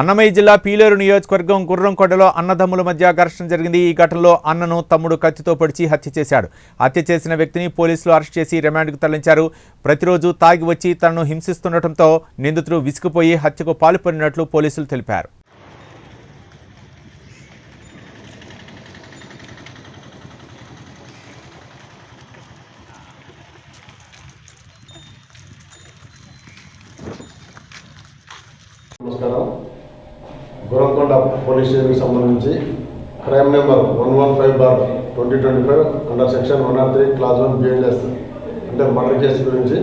అన్నమయ్య జిల్లా పీలేరు నియోజకవర్గం గుర్రంకొండలో అన్నదమ్ముల మధ్య ఘర్షణ జరిగింది. ఈ ఘటనలో అన్నను తమ్ముడు కత్తితో పొడిచి హత్య చేశాడు. హత్య చేసిన వ్యక్తిని పోలీసులు అరెస్ట్ చేసి రిమాండ్కు తరలించారు. ప్రతిరోజు తాగి వచ్చి తనను హింసిస్తుండటంతో నిందితుడు విసిగిపోయి హత్యకు పాల్పడినట్లు పోలీసులు తెలిపారు. నమస్కారం. గురంకొండ పోలీస్ స్టేషన్కి సంబంధించి crime number one one five bar twenty twenty five under section one R three clause one BNS అంటే మర్డర్ కేసు గురించి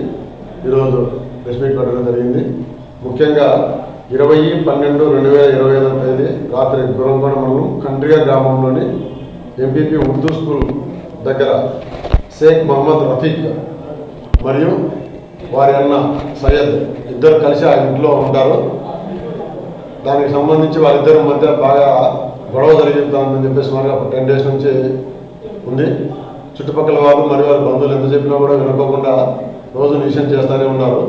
ఈరోజు ప్రెస్ మీట్ పెట్టడం జరిగింది. ముఖ్యంగా ఇరవై పన్నెండు రెండు వేల ఇరవై ఐదవ తేదీ రాత్రి గురంకొండ మండలం కండ్రియ గ్రామంలోని ఎంపీపీ ఉర్దూ స్కూల్ దగ్గర షేక్ మహమ్మద్ రఫీక్ మరియు వారి అన్న సయ్యద్ ఇద్దరు కలిసి ఆ ఇంట్లో ఉంటారు. దానికి సంబంధించి వాళ్ళిద్దరి మధ్య బాగా గొడవ జరుగుతుందని చెప్పేసి మరి ఒక టెన్ డేస్ నుంచి ఉంది. చుట్టుపక్కల వాళ్ళు మరి వారి బంధువులు ఎంత చెప్పినా కూడా వినుకోకుండా రోజు నిషయం చేస్తూనే ఉన్నారు.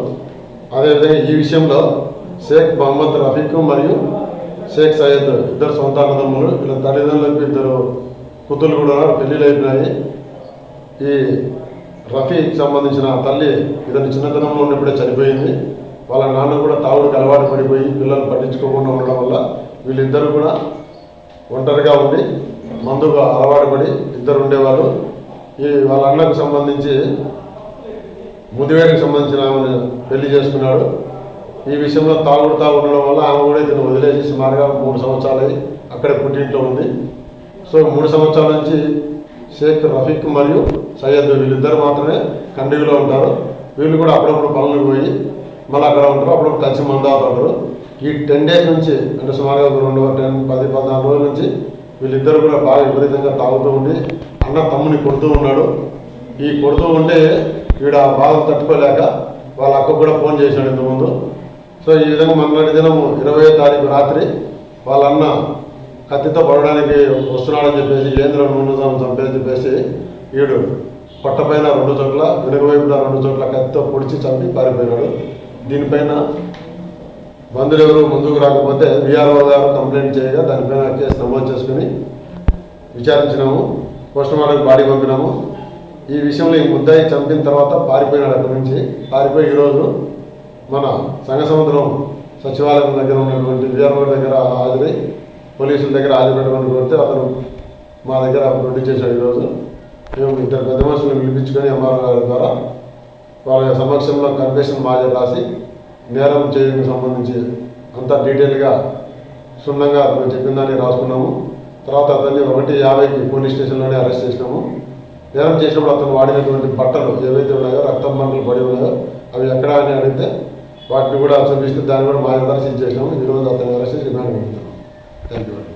అదేవిధంగా ఈ విషయంలో షేక్ మహమ్మద్ రఫీక్ మరియు షేక్ సయ్యద్ ఇద్దరు సొంత అన్నదమ్ములు వీళ్ళ తల్లిదండ్రులకు ఇద్దరు కూతుర్లు కూడా పెళ్ళిళ్ళు అయిపోయినాయి. ఈ రఫీకి సంబంధించిన తల్లి ఇతని చిన్నతనంలో ఉన్నప్పుడే చనిపోయింది. వాళ్ళ నాన్న కూడా తాగుడికి అలవాటు పడిపోయి పిల్లలు పట్టించుకోకుండా ఉండడం వల్ల వీళ్ళిద్దరూ కూడా ఒంటరిగా ఉండి మందుగా అలవాటు పడి ఇద్దరు ఉండేవారు. ఈ వాళ్ళ అన్నకు సంబంధించి ముదివేడికి సంబంధించిన ఆమెను పెళ్ళి చేసుకున్నాడు. ఈ విషయంలో తాగుడుతా ఉండడం వల్ల ఆమె కూడా ఇతను వదిలేసి సుమారుగా మూడు సంవత్సరాలు అయి అక్కడే పుట్టింట్లో ఉంది. సో మూడు సంవత్సరాల నుంచి షేక్ రఫీక్ మరియు సయ్యద్ వీళ్ళిద్దరు మాత్రమే కండిగిలో ఉంటారు. వీళ్ళు కూడా అప్పుడప్పుడు పనులకు పోయి మళ్ళీ అక్కడ ఉంటారు అప్పుడు కలిసి మందాడుతుంటారు ఈ టెన్ డేస్ నుంచి అంటే సుమారుగా రెండు టెన్ పది పద్నాలుగు రోజుల నుంచి వీళ్ళిద్దరు కూడా బాగా విపరీతంగా తాగుతూ ఉండి అన్న తమ్ముని కొడుతూ ఉన్నాడు. ఈ కొడుతూ ఉంటే వీడు ఆ బాధను తట్టుకోలేక వాళ్ళ అక్కకు కూడా ఫోన్ చేశాడు ఇంతకుముందు. సో ఈ విధంగా మొన్నటి దినము ఇరవై తారీఖు రాత్రి వాళ్ళ అన్న కత్తితో పడడానికి వస్తున్నాడని చెప్పేసి ఏంద్ర నూనె చంపేసి చెప్పేసి వీడు పొట్టపైన రెండు చోట్ల వెనుక వైపున రెండు చోట్ల కత్తితో పొడిచి చంపి పారిపోయినాడు. దీనిపైన బంధువులు ఎవరు ముందుకు రాకపోతే విఆర్ఓ గారు కంప్లైంట్ చేయగా దానిపైన కేసు నమోదు చేసుకుని విచారించినాము. పోస్ట్ మార్టం బాడీ పంపినాము. ఈ విషయంలో ఈ ముద్దాయి చంపిన తర్వాత పారిపోయినాడు అక్కడి నుంచి. పారిపోయి ఈరోజు మన సంఘ సముద్రం సచివాలయం దగ్గర ఉన్నటువంటి విఆర్ఓ దగ్గర హాజరై పోలీసుల దగ్గర హాజరుపెట్టమని కోరితే అతను మా దగ్గర ప్రొడ్యూస్ చేశాడు ఈరోజు మేము ఇద్దరు పెద్ద మనుషులను పిలిపించుకొని ఎంఆర్ఓ గారి ద్వారా వాళ్ళ సమక్షంలో కన్ఫెషన్ మాజర్ రాసి నేరం చేయడానికి సంబంధించి అంతా డీటెయిల్గా క్షుణ్ణంగా అతను చెప్పిన దాన్ని రాసుకున్నాము. తర్వాత అతన్ని ఒకటి యాభైకి పోలీస్ స్టేషన్లోనే అరెస్ట్ చేసినాము. నేరం చేసినప్పుడు అతను వాడినటువంటి బట్టలు ఏవైతే ఉన్నాయో రక్తం మండలు పడి ఉన్నాయో అవి ఎక్కడ అని అడిగితే వాటిని కూడా చూపిస్తే దాన్ని కూడా మా ద్వారా సీజ్ చేసినాము ఈరోజు అతన్ని అరెస్ట్ చేసి రిమాండ్ థ్యాంక్ యూ